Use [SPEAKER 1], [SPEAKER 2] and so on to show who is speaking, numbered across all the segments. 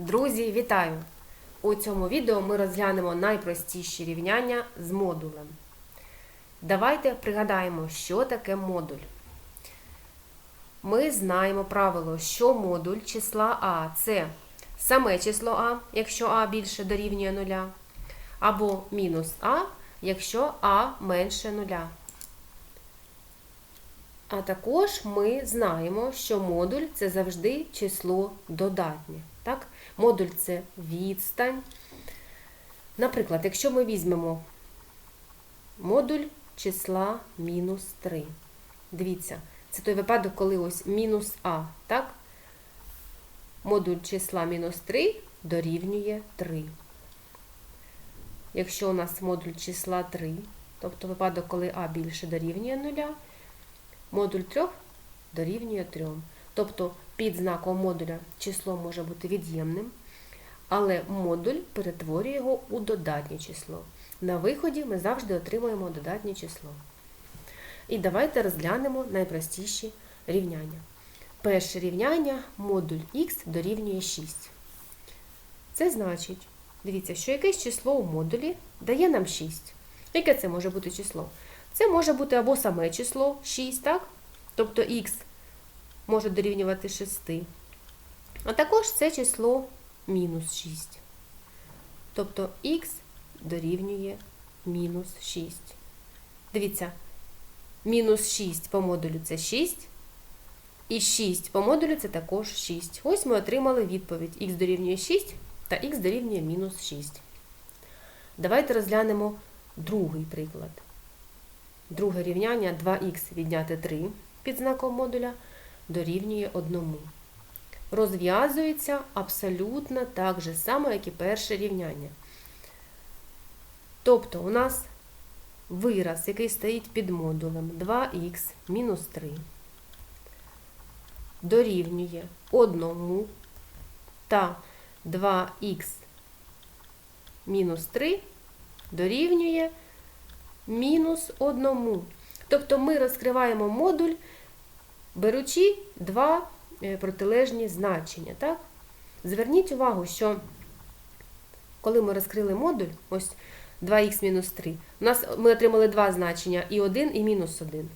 [SPEAKER 1] Друзі, вітаю! У цьому відео ми розглянемо найпростіші рівняння з модулем. Давайте пригадаємо, що таке модуль. Ми знаємо правило, що модуль числа А це саме число А, якщо А більше дорівнює нуля, або мінус А, якщо А менше нуля. А також ми знаємо, що модуль це завжди число додатнє. Так? Модуль це відстань. Наприклад, якщо ми візьмемо модуль числа мінус 3. Дивіться, це той випадок, коли ось мінус А. так? Модуль числа мінус 3 дорівнює 3. Якщо у нас модуль числа 3, тобто випадок, коли А більше дорівнює 0, модуль 3 дорівнює 3. Тобто під знаком модуля число може бути від'ємним, але модуль перетворює його у додатнє число. На виході ми завжди отримуємо додатнє число. І давайте розглянемо найпростіші рівняння. Перше рівняння модуль х дорівнює 6. Це значить, дивіться, що якесь число у модулі дає нам 6. Яке це може бути число? Це може бути або саме число 6, так? Тобто х може дорівнювати 6. А також це число мінус 6. Тобто х дорівнює мінус 6. Дивіться, мінус 6 по модулю це 6. І 6 по модулю це також 6. Ось ми отримали відповідь. х дорівнює 6 та х дорівнює мінус 6. Давайте розглянемо другий приклад. Друге рівняння 2х відняти 3 під знаком модуля дорівнює 1. Розв'язується абсолютно так же само, як і перше рівняння. Тобто у нас вираз, який стоїть під модулем 2х мінус 3, дорівнює 1 та 2х мінус 3 дорівнює мінус 1. Тобто ми розкриваємо модуль, беручи два протилежні значення. Так? Зверніть увагу, що коли ми розкрили модуль, ось 2х мінус 3, у нас ми отримали два значення і 1, і мінус 1.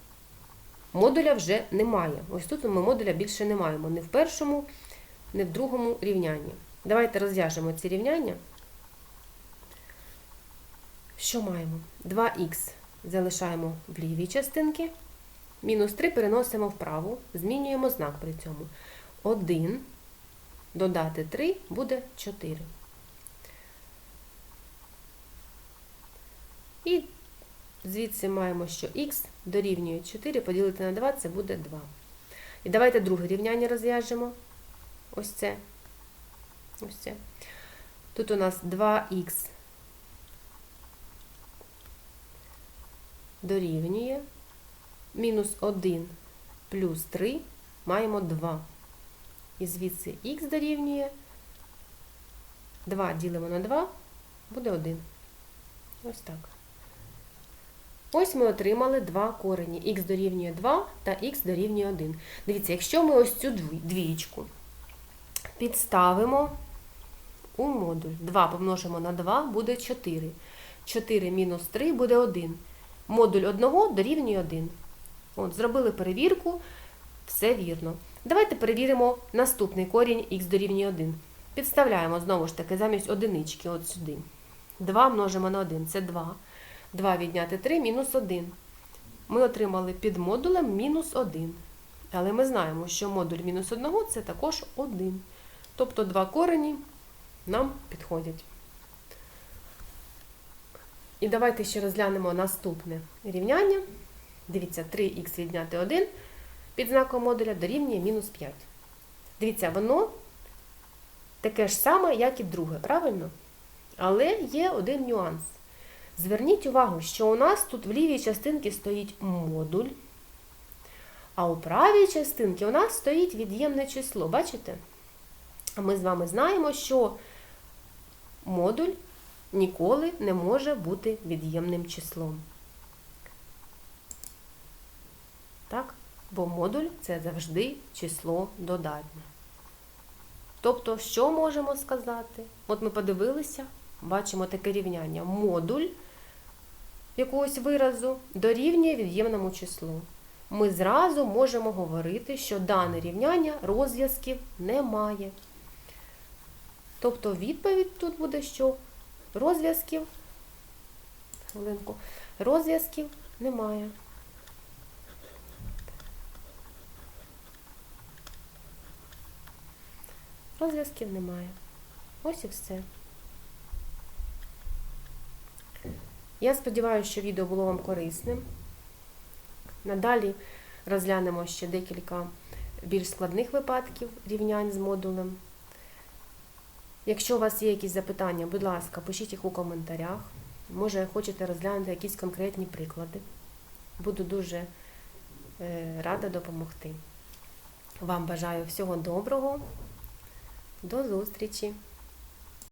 [SPEAKER 1] Модуля вже немає. Ось тут ми модуля більше не маємо ні в першому, ні в другому рівнянні. Давайте розв'яжемо ці рівняння. Що маємо? 2х залишаємо в лівій частинці. Мінус 3 переносимо вправо, змінюємо знак при цьому. 1 додати 3 буде 4. І звідси маємо, що х дорівнює 4, поділити на 2 це буде 2. І давайте друге рівняння розв'яжемо. Ось це. Ось це. Тут у нас 2х дорівнює мінус 1 плюс 3 маємо 2. І звідси х дорівнює 2 ділимо на 2, буде 1. Ось так. Ось ми отримали два корені. х дорівнює 2 та х дорівнює 1. Дивіться, якщо ми ось цю двічку підставимо у модуль, 2 помножимо на 2 буде 4. 4 мінус 3 буде 1. Модуль 1 дорівнює 1. От, Зробили перевірку, все вірно. Давайте перевіримо наступний корінь х дорівнює 1. Підставляємо знову ж таки замість одинички от сюди. 2 множимо на 1 це 2. 2 відняти 3 мінус 1. Ми отримали під модулем мінус 1. Але ми знаємо, що модуль мінус 1 це також 1. Тобто два корені нам підходять. І давайте ще розглянемо наступне рівняння. Дивіться, 3х відняти 1 під знаком модуля дорівнює мінус 5. Дивіться, воно таке ж саме, як і друге, правильно? Але є один нюанс. Зверніть увагу, що у нас тут в лівій частинці стоїть модуль, а у правій частинці у нас стоїть від'ємне число. Бачите? Ми з вами знаємо, що модуль ніколи не може бути від'ємним числом. Так? Бо модуль це завжди число додатнє. Тобто, що можемо сказати? От ми подивилися, бачимо таке рівняння. Модуль якогось виразу дорівнює від'ємному числу. Ми зразу можемо говорити, що дане рівняння розв'язків не має. Тобто відповідь тут буде, що розв'язків, хвилинку, розв'язків немає. Розв'язків немає. Ось і все. Я сподіваюся, що відео було вам корисним. Надалі розглянемо ще декілька більш складних випадків рівнянь з модулем. Якщо у вас є якісь запитання, будь ласка, пишіть їх у коментарях. Може, хочете розглянути якісь конкретні приклади. Буду дуже е, рада допомогти. Вам бажаю всього доброго. До зустрічі!